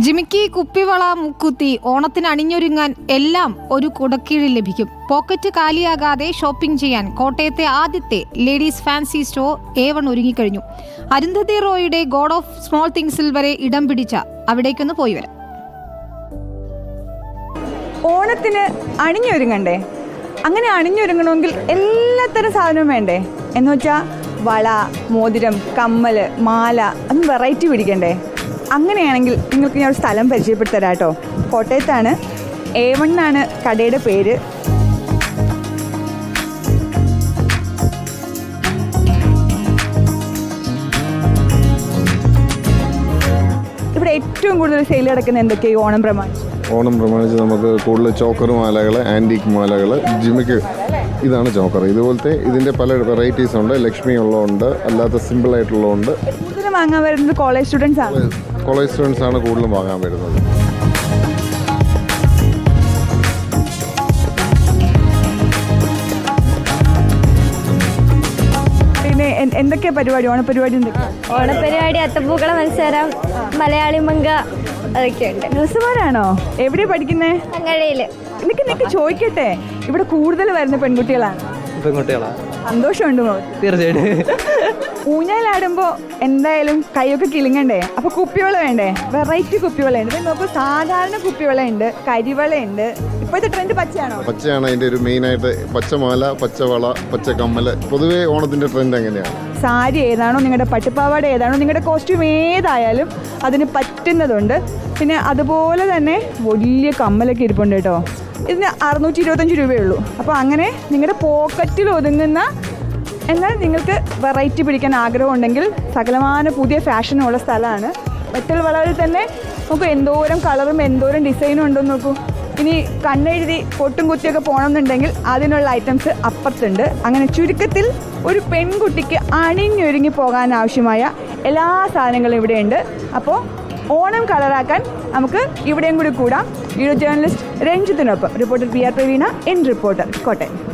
ജിമിക്കി കുപ്പിവള മുക്കുത്തി ഓണത്തിന് അണിഞ്ഞൊരുങ്ങാൻ എല്ലാം ഒരു കുടക്കീഴിൽ ലഭിക്കും. പോക്കറ്റ് കാലിയാകാതെ ഷോപ്പിംഗ് ചെയ്യാൻ കോട്ടയത്തെ ആദ്യത്തെ ladies fancy store A one ഒരുങ്ങിക്കഴിഞ്ഞു. അരുന്ധതി റോയുടെ ഗോഡ് ഓഫ് സ്മോൾ തിങ്സിൽ വരെ ഇടം പിടിച്ച അവിടേക്കൊന്ന് പോയി വരാം. ഓണത്തിന് അണിഞ്ഞൊരുങ്ങണ്ടേ? അങ്ങനെ അണിഞ്ഞൊരുങ്ങണമെങ്കിൽ എല്ലാത്തരം സാധനവും വേണ്ടേ? എന്ന് വെച്ചാൽ വള മോതിരം കമ്മൽ മാല അതും വെറൈറ്റി പിടിക്കണ്ടേ? അങ്ങനെയാണെങ്കിൽ നിങ്ങൾക്ക് ഞാൻ ഒരു സ്ഥലം പരിചയപ്പെടുത്തി തരാം കേട്ടോ കോട്ടയത്താണ്. എ വൺ ആണ് കടയുടെ പേര്. ഇവിടെ ഏറ്റവും കൂടുതൽ സെയിൽ കിടക്കുന്ന എന്തൊക്കെയാണ് ഈ ഓണം പ്രമാണിച്ച്. ഓണം പ്രമാണിച്ച് നമുക്ക് കൂടുതൽ ചോക്കർ മാലകൾ ആന്റീക്ക് മാലകൾ ജിമിക്ക് ഇതാണ് ചോക്കർ. ഇതുപോലത്തെ ഇതിന്റെ പല വെറൈറ്റീസ് ഉണ്ട്. ലക്ഷ്മി ഉള്ളതുണ്ട് അല്ലാത്ത സിമ്പിൾ ആയിട്ടുള്ളതുണ്ട്. വാങ്ങാൻ വരുന്നത് കോളേജ് സ്റ്റുഡൻസ് ആണ്. കോളേജ് സ്റ്റുഡൻസ് ആണ് കൂടുതലും വാങ്ങാൻ വരുന്നത്. എന്തൊക്കെയാ പരിപാടി? ഓണപരിപാടി ഓണപരിപാടി അത്തപ്പൂക്കള മത്സരം മലയാളി മങ്ക അതൊക്കെയുണ്ട്. നഴ്സുമാരാണോ? എവിടെ പഠിക്കുന്നേ? അങ്ങഴയിൽ നിനക്ക് നിനക്ക് ചോദിക്കട്ടെ. ഇവിടെ കൂടുതൽ വരുന്ന പെൺകുട്ടികളാണ്. പെൺകുട്ടികളാ? സന്തോഷമുണ്ട്. തീർച്ചയായിട്ടും. ഊഞ്ഞാലാടുമ്പോ എന്തായാലും കൈയൊക്കെ കിളിങ്ങണ്ടേ? അപ്പൊ കുപ്പിവള വേണ്ടേ? വെറൈറ്റി കുപ്പിവളയുണ്ട് ഉണ്ട് നോക്കൂ സാധാരണ കുപ്പിവളയുണ്ട് കരിവളയുണ്ട് ഇപ്പോഴത്തെ ട്രെൻഡ് പച്ചയാണോ? പച്ചയാണ് അതിന്റെ ഒരു മെയിനായിട്ട് പച്ചമാല പച്ചവള പച്ചക്കമ്മൽ പൊതുവേ ഓണത്തിന്റെ ട്രെൻഡ് എങ്ങനെയാണ് സാരി ഏതാണോ നിങ്ങളുടെ പട്ടുപാവാട ഏതാണോ നിങ്ങളുടെ കോസ്റ്റ്യൂം ഏതായാലും അതിന് പറ്റുന്നതുണ്ട്. പിന്നെ അതുപോലെ തന്നെ വലിയ കമ്മലൊക്കെ ഇരിപ്പുണ്ട് കേട്ടോ. ഇതിന് അറുന്നൂറ്റി ഇരുപത്തഞ്ച് രൂപയേ ഉള്ളൂ അപ്പോൾ അങ്ങനെ നിങ്ങളുടെ പോക്കറ്റിൽ ഒതുങ്ങുന്ന എന്നാൽ നിങ്ങൾക്ക് വെറൈറ്റി പിടിക്കാൻ ആഗ്രഹമുണ്ടെങ്കിൽ സകലമാന പുതിയ ഫാഷനുള്ള സ്ഥലമാണ്. മെറ്റൽ വളവിൽ തന്നെ നമുക്ക് എന്തോരം കളറും എന്തോരം ഡിസൈനും ഉണ്ടെന്ന് നോക്കൂ. ഇനി കണ്ണെഴുതി പൊട്ടും കുത്തിയൊക്കെ പോകണമെന്നുണ്ടെങ്കിൽ അതിനുള്ള ഐറ്റംസ് അപ്പുറത്തുണ്ട്. അങ്ങനെ ചുരുക്കത്തിൽ ഒരു പെൺകുട്ടിക്ക് അണിഞ്ഞൊരുങ്ങി പോകാൻ ആവശ്യമായ എല്ലാ സാധനങ്ങളും ഇവിടെയുണ്ട്. അപ്പോൾ ഓണം കളറാക്കാൻ നമുക്ക് ഇവിടെയും കൂടി കൂടാം. Video journalist രഞ്ജിത്തിനൊപ്പം. Reporter P R Praveena N reporter Kottayam.